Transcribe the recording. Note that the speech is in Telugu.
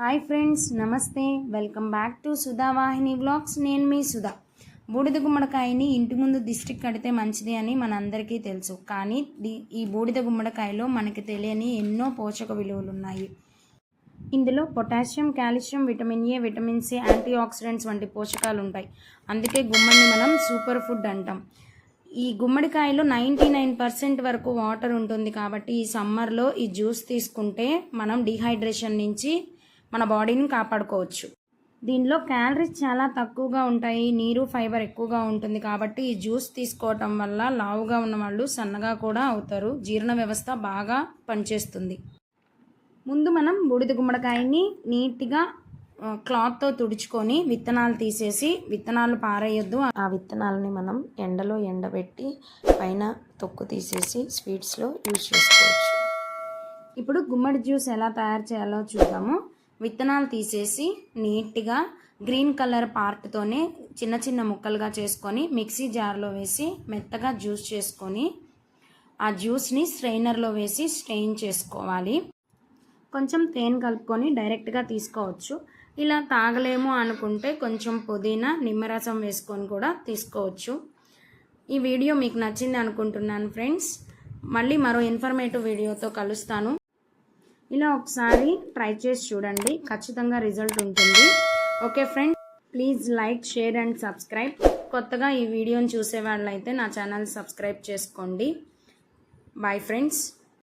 హాయ్ ఫ్రెండ్స్ నమస్తే. Welcome back to Sudha Vahini blogs నేను మీ సుధా. బూడిద గుమ్మడికాయని ఇంటి ముందు దిష్టికి కడితే మంచిది అని మనందరికీ తెలుసు. కానీ ఈ బూడిద గుమ్మడికాయలో మనకి తెలియని ఎన్నో పోషక విలువలు ఉన్నాయి. ఇందులో potassium calcium vitamin A vitamin C antioxidants వంటి పోషకాలు ఉంటాయి. అందుకే గుమ్మడిని మనం సూపర్ ఫుడ్ అంటాం. ఈ గుమ్మడికాయలో నైంటీ నైన్ పర్సెంట్ వరకు వాటర్ ఉంటుంది కాబట్టి ఈ సమ్మర్లో ఈ జ్యూస్ తీసుకుంటే మనం డిహైడ్రేషన్ నుంచి మన బాడీని కాపాడుకోవచ్చు. దీనిలో క్యాలరీస్ చాలా తక్కువగా ఉంటాయి. నీరు ఫైబర్ ఎక్కువగా ఉంటుంది కాబట్టి ఈ జ్యూస్ తీసుకోవటం వల్ల లావుగా ఉన్న వాళ్ళు సన్నగా కూడా అవుతారు. జీర్ణ వ్యవస్థ బాగా పనిచేస్తుంది. ముందు మనం బూడిద గుమ్మడికాయని నీట్గా క్లాత్తో తుడుచుకొని విత్తనాలు తీసేసి విత్తనాలు పారేయొద్దు. ఆ విత్తనాలని మనం ఎండలో ఎండబెట్టి పైన తొక్కు తీసేసి స్వీట్స్లో యూజ్ చేసుకోవచ్చు. ఇప్పుడు గుమ్మడి జ్యూస్ ఎలా తయారు చేయాలో చూద్దాము. విత్తనాలు తీసేసి నీట్గా గ్రీన్ కలర్ పార్ట్తోనే చిన్న చిన్న ముక్కలుగా చేసుకొని మిక్సీ జార్లో వేసి మెత్తగా జ్యూస్ చేసుకొని ఆ జ్యూస్ని స్ట్రెయినర్లో వేసి స్ట్రెయిన్ చేసుకోవాలి. కొంచెం తేనె కలుపుకొని డైరెక్ట్గా తీసుకోవచ్చు. ఇలా తాగలేము అనుకుంటే కొంచెం పుదీనా నిమ్మరసం వేసుకొని కూడా తీసుకోవచ్చు. ఈ వీడియో మీకు నచ్చింది అనుకుంటున్నాను ఫ్రెండ్స్. మళ్ళీ మరో ఇన్ఫర్మేటివ్ వీడియోతో కలుస్తాను. ఇలా ఒకసారి ట్రై చేసి చూడండి. ఖచ్చితంగా రిజల్ట్ ఉంటుంది. Okay friends please like share and subscribe. కొత్తగా ఈ వీడియోని చూసే వాళ్ళైతే నా ఛానల్ సబ్స్క్రైబ్ చేసుకోండి. Bye friends.